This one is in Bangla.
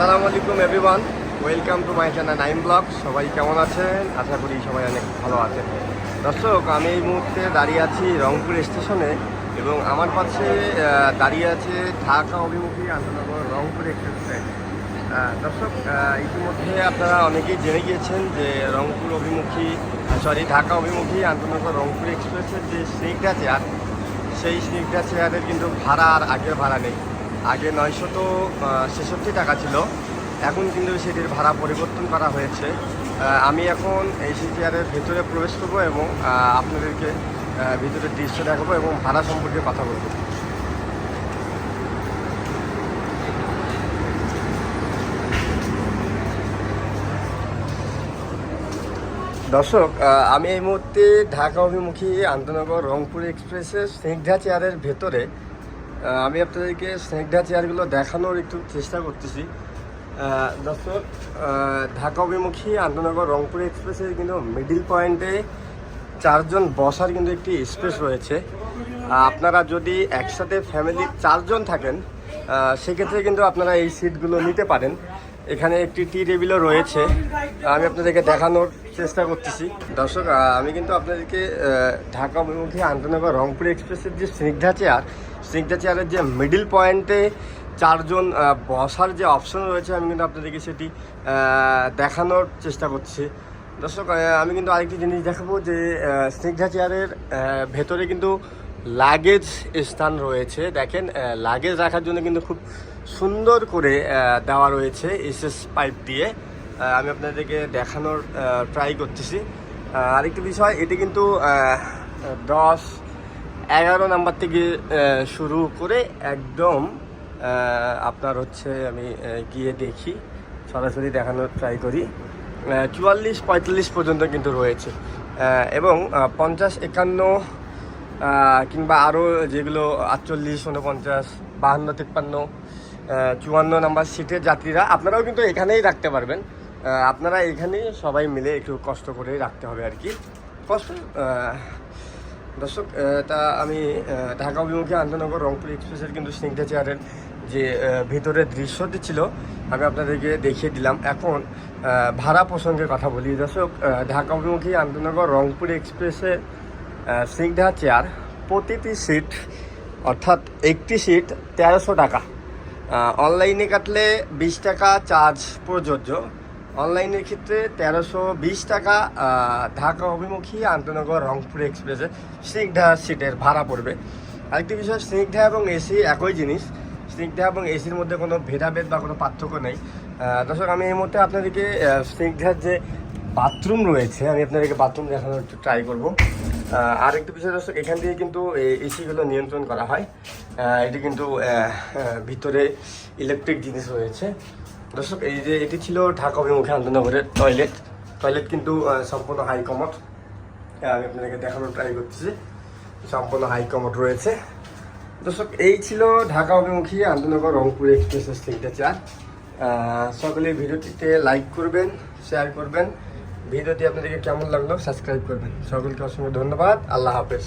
আসসালামু আলাইকুম everyone welcome to my channel nine blog সবাই কেমন আছেন? আশা করি সবাই অনেক ভালো আছেন। দর্শক, আমি এই মুহূর্তে দাঁড়িয়ে আছি রংপুর স্টেশনে এবং আমার পাশে দাঁড়িয়ে আছে ঢাকা অভিমুখী আন্তনগর রংপুর এক্সপ্রেস দর্শক ইতিমধ্যে আপনারা অনেকেই জেনে গিয়েছেন যে রংপুর অভিমুখী সরি ঢাকা অভিমুখী আন্তনগর রংপুর এক্সপ্রেসের যে স্নিগ্ধা চেয়ার সেই স্নিগ্ধা চেয়ারের কিন্তু ভাড়া আর আগের ভাড়া নেই। আগে নয়শত ছেষট্টি টাকা ছিল। এখন কিন্তু সেটির ভাড়া পরিবর্তন করা হয়েছে। আমি এখন এই সেই চেয়ারের ভেতরে প্রবেশ করব এবং আপনাদেরকে ভিতরের দৃশ্য দেখাবো এবং ভাড়া সম্পর্কে কথা বলব। দর্শক আমি এই মুহূর্তে ঢাকা অভিমুখী আন্তনগর রংপুর এক্সপ্রেসের স্নিগ্ধা চেয়ারের ভেতরে আমি আপনাদেরকে স্নেকডা চেয়ারগুলো দেখানোর একটু চেষ্টা করতেছি। দর্শক ঢাকা অভিমুখী আন্তনগর রংপুর এক্সপ্রেসের কিন্তু মিডিল পয়েন্টে চারজন বসার কিন্তু একটি স্পেস রয়েছে। আপনারা যদি একসাথে ফ্যামিলি চারজন থাকেন সেক্ষেত্রে কিন্তু আপনারা এই সিটগুলো নিতে পারেন। এখানে একটি টি টেবিলও রয়েছে। আমি আপনাদেরকে দেখানোর চেষ্টা করতেছি। দর্শক আমি কিন্তু আপনাদেরকে ঢাকা অভিমুখী আন্তনগর, রংপুর এক্সপ্রেসের যে স্নিগ্ধা চেয়ার স্নিগ্ধা চেয়ারের যে মিডিল পয়েন্টে চারজন বসার যে অপশন রয়েছে, আমি কিন্তু আপনাদেরকে সেটি দেখানোর চেষ্টা করছি। দর্শক আমি কিন্তু আরেকটি জিনিস দেখাবো যে স্নিগ্ধা চেয়ারের ভেতরে কিন্তু লাগেজ স্থান রয়েছে। দেখেন লাগেজ রাখার জন্য কিন্তু খুব সুন্দর করে দেওয়া রয়েছে এসএস পাইপ দিয়ে। আমি আপনাদেরকে দেখানোর ট্রাই করতেছি। আরেকটি বিষয়, এটি কিন্তু দশ, এগারো নাম্বার থেকে শুরু করে একদম আপনার হচ্ছে আমি গিয়ে দেখি, সরাসরি দেখানোর ট্রাই করি। চুয়াল্লিশ, পঁয়তাল্লিশ পর্যন্ত কিন্তু রয়েছে। এবং পঞ্চাশ, একান্ন কিংবা আরও যেগুলো আটচল্লিশ উনপঞ্চাশ বাহান্ন, তিপ্পান্ন চুয়ান্ন নাম্বার সিটের যাত্রীরা, আপনারাও কিন্তু এখানেই রাখতে পারবেন। আপনারা এখানেই সবাই মিলে একটু কষ্ট করে রাখতে হবে আর কি। কষ্ট? দর্শক তা আমি ঢাকা অভিমুখী আন্তনগর রংপুর এক্সপ্রেসের কিন্তু স্নিগ্ধা চেয়ারের যে ভিতরের দৃশ্যটি ছিল, আমি আপনাদেরকে দেখিয়ে দিলাম। এখন ভাড়া প্রসঙ্গে কথা বলি। দর্শক ঢাকা অভিমুখী আন্তনগর রংপুর এক্সপ্রেসের স্নিগ্ধা চেয়ার প্রতিটি সিট, অর্থাৎ একটি সিট তেরোশো টাকা। অনলাইনে কাটলে বিশ টাকা চার্জ প্রযোজ্য। অনলাইনের ক্ষেত্রে তেরোশো বিশ টাকা ঢাকা অভিমুখী আন্তনগর রংপুর এক্সপ্রেসে স্নিগ্ধা সিটের ভাড়া পড়বে। আরেকটি বিষয়, স্নিগ্ধা এবং এসি একই জিনিস। স্নিগ্ধা এবং এসির মধ্যে কোনো ভেদাভেদ বা কোনো পার্থক্য নেই। দর্শক, আমি এই মুহূর্তে আপনাদেরকে স্নিগ্ধার যে বাথরুম রয়েছে। আমি আপনাদেরকে বাথরুম দেখানোর একটু ট্রাই করব। আর একটু বিষয় দর্শক এখান থেকে কিন্তু এসিগুলো নিয়ন্ত্রণ করা হয়। এটি কিন্তু ভিতরে ইলেকট্রিক জিনিস রয়েছে। দর্শক, এই যে এটি ছিল ঢাকা অভিমুখী আন্তনগরের টয়লেট টয়লেট কিন্তু সম্পূর্ণ হাই কমট আমি আপনাদেরকে দেখানোর ট্রাই করতেছি। সম্পূর্ণ হাই কমট রয়েছে। দর্শক, এই ছিল ঢাকা অভিমুখী আন্তনগর রংপুর এক্সপ্রেসের সিটটা চার সকলে ভিডিওটিতে লাইক করবেন শেয়ার করবেন। ভিডিওটি আপনাদেরকে কেমন লাগল সাবস্ক্রাইব করবেন। সকলকে অসংখ্য ধন্যবাদ। আল্লাহ হাফেজ।